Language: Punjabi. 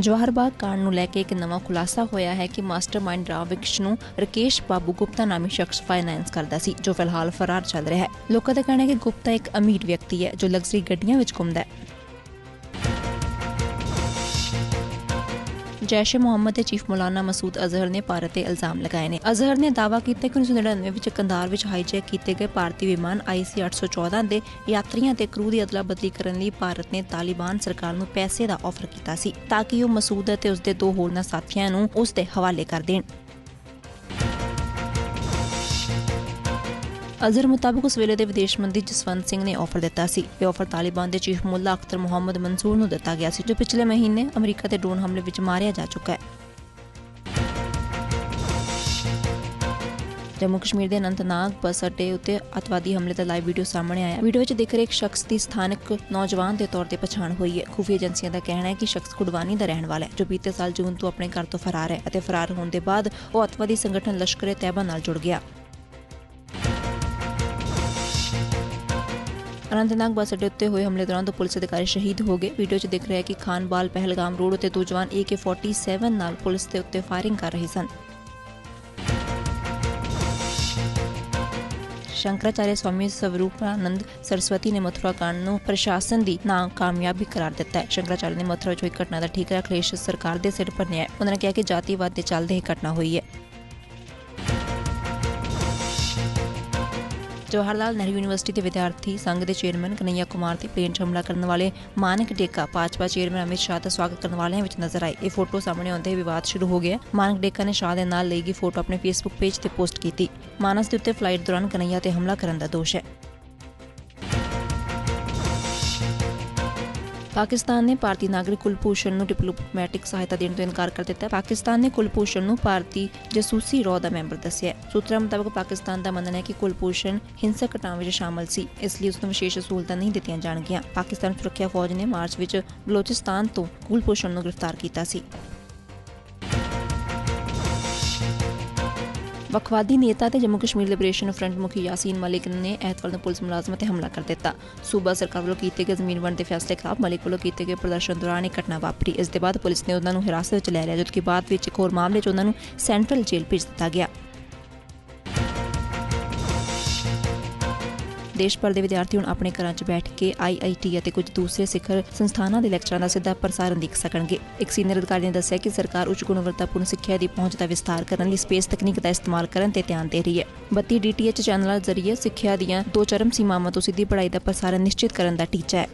ਜਵਾਹਰ ਬਾਗ ਕਾਂਡ ਨੂੰ ਲੈ ਕੇ ਇੱਕ ਨਵਾਂ ਖੁਲਾਸਾ ਹੋਇਆ ਹੈ ਕਿ ਮਾਸਟਰਮਾਈਂਡ ਰਾਵ ਵਿਕਸ਼ ਨੂੰ ਰਕੇਸ਼ ਬਾਬੂ ਗੁਪਤਾ ਨਾਮੀ ਸ਼ਖਸ ਫਾਈਨੈਂਸ ਕਰਦਾ ਸੀ, ਜੋ ਫਿਲਹਾਲ ਫਰਾਰ ਚੱਲ ਰਿਹਾ ਹੈ। ਲੋਕਾਂ ਦਾ ਕਹਿਣਾ ਹੈ ਕਿ ਗੁਪਤਾ ਇੱਕ ਅਮੀਰ ਵਿਅਕਤੀ ਹੈ, ਜੋ ਲਗਜ਼ਰੀ ਗੱਡੀਆਂ ਵਿੱਚ ਘੁੰਮਦਾ ਹੈ। ਜੈਸ਼ ਮੁਹੰਮਦ ਦੇ ਚੀਫ ਮੌਲਾਨਾ ਮਸੂਦ ਅਜ਼ਹਰ ਨੇ ਭਾਰਤ ਤੇ ਇਲਜ਼ਾਮ ਲਗਾਏ ਨੇ। ਅਜ਼ਹਰ ਨੇ ਦਾਅਵਾ ਕੀਤਾ ਕਿ 1999 ਵਿੱਚ ਕੰਧਾਰ ਵਿੱਚ ਹਾਈਜੈਕ ਕੀਤੇ ਗਏ ਭਾਰਤੀ ਵਿਮਾਨ IC 814 ਦੇ ਯਾਤਰੀਆਂ ਤੇ ਕਰੂ ਦੀ ਅਦਲਾ ਬਦਲੀ ਕਰਨ ਲਈ ਭਾਰਤ ਨੇ ਤਾਲਿਬਾਨ ਸਰਕਾਰ ਨੂੰ ਪੈਸੇ ਦਾ ਆਫਰ ਕੀਤਾ ਸੀ, ਤਾਂ ਕਿ ਉਹ ਮਸੂਦ ਅਤੇ ਉਸਦੇ ਦੋ ਹੋਰਨਾਂ ਸਾਥੀਆਂ ਨੂੰ ਉਸ ਦੇ ਹਵਾਲੇ ਕਰ ਦੇਣ। ਅਜ਼ਰ ਮੁਤਾਬਕ ਉਸ ਵੇਲੇ ਦੇ ਵਿਦੇਸ਼ ਮੰਤਰੀ ਜਸਵੰਤ ਸਿੰਘ ਨੇ ਆਫਰ ਦਿੱਤਾ ਸੀ। ਇਹ ਆਫਰ ਤਾਲਿਬਾਨ ਦੇ ਚੀਫ ਮੁੱਲਾ ਅਖਤਰ ਮੁਹੰਮਦ ਮਨਸੂਰ ਨੂੰ ਦਿੱਤਾ ਗਿਆ ਸੀ, ਜੋ ਪਿਛਲੇ ਮਹੀਨੇ ਅਮਰੀਕਾ ਦੇ ਡਰੋਨ ਹਮਲੇ ਵਿੱਚ ਮਾਰਿਆ ਜਾ ਚੁੱਕਾ ਹੈ। ਜੰਮੂ ਕਸ਼ਮੀਰ ਦੇ ਅਨੰਤਨਾਗ ਬੱਸ ਅੱਡੇ ਉੱਤੇ ਅਤਵਾਦੀ ਹਮਲੇ ਦਾ ਲਾਈਵ ਵੀਡੀਓ ਸਾਹਮਣੇ ਆਇਆ। ਵੀਡੀਓ ਵਿੱਚ ਦਿਖ ਰਿਹਾ ਇੱਕ ਸ਼ਖਸ ਦੀ ਸਥਾਨਕ ਨੌਜਵਾਨ ਦੇ ਤੌਰ ਤੇ ਪਛਾਣ ਹੋਈ ਹੈ। ਖੁਫੀਆ ਏਜੰਸੀਆਂ ਦਾ ਕਹਿਣਾ ਹੈ ਕਿ ਸ਼ਖਸ ਕੁਡਵਾਨੀ ਦਾ ਰਹਿਣ ਵਾਲਾ ਹੈ, ਜੋ ਬੀਤੇ ਸਾਲ ਜੂਨ ਤੋਂ ਆਪਣੇ ਘਰ ਤੋਂ ਫਰਾਰ ਹੈ ਅਤੇ ਫਰਾਰ ਹੋਣ ਦੇ ਬਾਅਦ ਉਹ ਅਤਵਾਦੀ ਸੰਗਠਨ ਲਸ਼ਕਰ-ਏ ਤੈਅਬਾ ਨਾਲ ਜੁੜ ਗਿਆ। ਅਨੰਤਨਾਗ ਬੱਸ ਅੱਡੇ ਉੱਤੇ ਹੋਏ ਹਮਲੇ ਦੌਰਾਨ ਦੋ ਪੁਲਿਸ ਅਧਿਕਾਰੀ ਸ਼ਹੀਦ ਹੋ ਗਏ। ਵੀਡੀਓ 'ਚ ਦਿਖ ਰਿਹਾ ਹੈ ਕਿ ਖਾਨਬਾਲ ਪਹਿਲਗਾਮ ਰੋਡ ਉੱਤੇ ਦੋ ਜਵਾਨ AK47 ਨਾਲ ਪੁਲਿਸ ਦੇ ਉੱਤੇ ਫਾਇਰਿੰਗ ਕਰ ਰਹੇ ਸਨ। ਸ਼ੰਕਰਾਚਾਰਿਆ ਸਵਾਮੀ ਸਵਰੂਪਾਨੰਦ ਸਰਸਵਤੀ ਨੇ ਮਥੁਰਾ ਕਾਂਡ ਨੂੰ ਪ੍ਰਸ਼ਾਸਨ ਦੀ ਨਾਕਾਮਯਾਬੀ ਕਰਾਰ ਦਿੱਤਾ ਹੈ। ਸ਼ੰਕਰਾਚਾਰਿਆ ਨੇ ਮਥੁਰਾ ਚ ਹੋਈ ਘਟਨਾ ਦਾ ਠੀਕਰਾ ਕਲੇਸ਼ ਸਰਕਾਰ ਦੇ ਸਿਰ ਭੰਨਿਆ ਹੈ। ਉਹਨਾਂ ਨੇ ਕਿਹਾ ਕਿ ਜਾਤੀਵਾਦ ਦੇ ਚੱਲਦੇ ਇਹ ਘਟਨਾ ਹੋਈ ਹੈ। ਜਵਾਹਰ ਲਾਲ ਨਹਿਰੂ ਯੂਨੀਵਰਸਿਟੀ ਦੇ ਵਿਦਿਆਰਥੀ ਸੰਘ ਦੇ ਚੇਅਰਮੈਨ ਕਨਈਆ ਕੁਮਾਰ ਤੇ ਪਲੇਨ 'ਚ ਹਮਲਾ ਕਰਨ ਵਾਲੇ ਮਾਨਕ ਡੇਕਾ, ਭਾਜਪਾ ਚੇਅਰਮੈਨ ਅਮਿਤ ਸ਼ਾਹ ਦਾ ਸਵਾਗਤ ਕਰਨ ਵਾਲਿਆਂ ਵਿੱਚ ਨਜ਼ਰ ਆਏ। ਇਹ ਫੋਟੋ ਸਾਹਮਣੇ ਆਉਂਦੇ ਹੀ ਵਿਵਾਦ ਸ਼ੁਰੂ ਹੋ ਗਿਆ। ਮਾਨਕ ਡੇਕਾ ਨੇ ਸ਼ਾਹ ਦੇ ਨਾਲ ਲਈ ਗਈ ਫੋਟੋ ਆਪਣੇ ਫੇਸਬੁੱਕ ਪੇਜ ਤੇ ਪੋਸਟ ਕੀਤੀ। ਮਾਨਸ ਦੇ ਉੱਤੇ ਫਲਾਈਟ ਦੌਰਾਨ ਕਨਈਆ ਤੇ ਹਮਲਾ ਕਰਨ ਦਾ ਦੋਸ਼ ਹੈ। ਪਾਕਿਸਤਾਨ ਨੇ ਭਾਰਤੀ ਨਾਗਰਿਕ ਕੁਲਭੂਸ਼ਣ ਨੂੰ ਡਿਪਲੋਮੈਟਿਕ ਸਹਾਇਤਾ ਦੇਣ ਤੋਂ ਇਨਕਾਰ ਕਰ ਦਿੱਤਾ ਹੈ। ਪਾਕਿਸਤਾਨ ਨੇ ਕੁਲਭੂਸ਼ਣ ਨੂੰ ਭਾਰਤੀ ਜਸੂਸੀ ਰੋਹ ਦਾ ਮੈਂਬਰ ਦੱਸਿਆ ਹੈ। ਸੂਤਰਾਂ ਮੁਤਾਬਕ ਪਾਕਿਸਤਾਨ ਦਾ ਮੰਨਣਾ ਹੈ ਕਿ ਕੁਲਭੂਸ਼ਣ ਹਿੰਸਕ ਘਟਨਾਵਾਂ ਵਿੱਚ ਸ਼ਾਮਲ ਸੀ, ਇਸ ਲਈ ਉਸ ਨੂੰ ਵਿਸ਼ੇਸ਼ ਸਹੂਲਤਾਂ ਨਹੀਂ ਦਿੱਤੀਆਂ ਜਾਣਗੀਆਂ। ਪਾਕਿਸਤਾਨ ਸੁਰੱਖਿਆ ਫੌਜ ਨੇ ਮਾਰਚ ਵਿੱਚ ਬਲੋਚਿਸਤਾਨ ਤੋਂ ਕੁਲਭੂਸ਼ਣ ਨੂੰ ਗ੍ਰਿਫਤਾਰ ਕੀਤਾ ਸੀ। ਵਕਵਾਦੀ ਨੇਤਾ ਤੇ ਜੰਮੂ ਕਸ਼ਮੀਰ ਲਿਬਰੇਸ਼ਨ ਫਰੰਟ ਮੁਖੀ ਯਾਸੀਨ ਮਲਿਕ ਨੇ ਐਤਵਾਰ ਨੂੰ ਪੁਲਿਸ ਮੁਲਾਜ਼ਮਾਂ ਤੇ ਹਮਲਾ ਕਰ ਦਿੱਤਾ। ਸੂਬਾ ਸਰਕਾਰ ਵੱਲੋਂ ਕੀਤੇ ਗਏ ਜ਼ਮੀਨ ਵੰਡ ਦੇ ਫੈਸਲੇ ਖਿਲਾਫ ਮਲਿਕ ਵੱਲੋਂ ਕੀਤੇ ਗਏ ਪ੍ਰਦਰਸ਼ਨ ਦੌਰਾਨ ਇਹ ਘਟਨਾ ਵਾਪਰੀ। ਇਸ ਦੇ ਬਾਅਦ ਪੁਲਿਸ ਨੇ ਉਹਨਾਂ ਨੂੰ ਹਿਰਾਸਤ ਵਿੱਚ ਲੈ ਲਿਆ, ਜਦਕਿ ਬਾਅਦ ਵਿੱਚ ਇੱਕ ਹੋਰ ਮਾਮਲੇ 'ਚ ਉਹਨਾਂ ਨੂੰ ਸੈਂਟਰਲ ਜੇਲ੍ਹ ਭੇਜ ਦਿੱਤਾ ਗਿਆ। ਦੇਸ਼ ਭਰ ਦੇ ਵਿਦਿਆਰਥੀ ਹੁਣ ਆਪਣੇ ਘਰਾਂ 'ਚ ਬੈਠ ਕੇ ਆਈਆਈਟੀ ਅਤੇ ਕੁਝ ਦੂਸਰੇ ਸਿਖਰ ਸੰਸਥਾਨਾਂ ਦੇ ਲੈਕਚਰਾਂ ਦਾ ਸਿੱਧਾ ਪ੍ਰਸਾਰਣ ਦੇਖ ਸਕਣਗੇ। ਇੱਕ ਸੀਨੀਅਰ ਅਧਿਕਾਰੀ ਨੇ ਦੱਸਿਆ ਕਿ ਸਰਕਾਰ ਉੱਚ ਗੁਣਵੱਤਾਪੂਰਨ ਸਿੱਖਿਆ ਦੀ ਪਹੁੰਚ ਦਾ ਵਿਸਤਾਰ ਕਰਨ ਲਈ ਸਪੇਸ ਤਕਨੀਕ ਦਾ ਇਸਤੇਮਾਲ ਕਰਨ ਤੇ ਧਿਆਨ ਦੇ ਰਹੀ ਹੈ। 32 ਡੀਟੀਐਚ ਚੈਨਲਾਂ ਜ਼ਰੀਏ ਸਿੱਖਿਆ ਦੀਆਂ ਦੋ ਚਰਮ ਸੀਮਾਵਾਂ ਤੋਂ ਸਿੱਧੀ ਪੜ੍ਹਾਈ ਦਾ ਪ੍ਰਸਾਰਣ ਨਿਸ਼ਚਿਤ ਕਰਨ ਦਾ ਟੀਚਾ ਹੈ।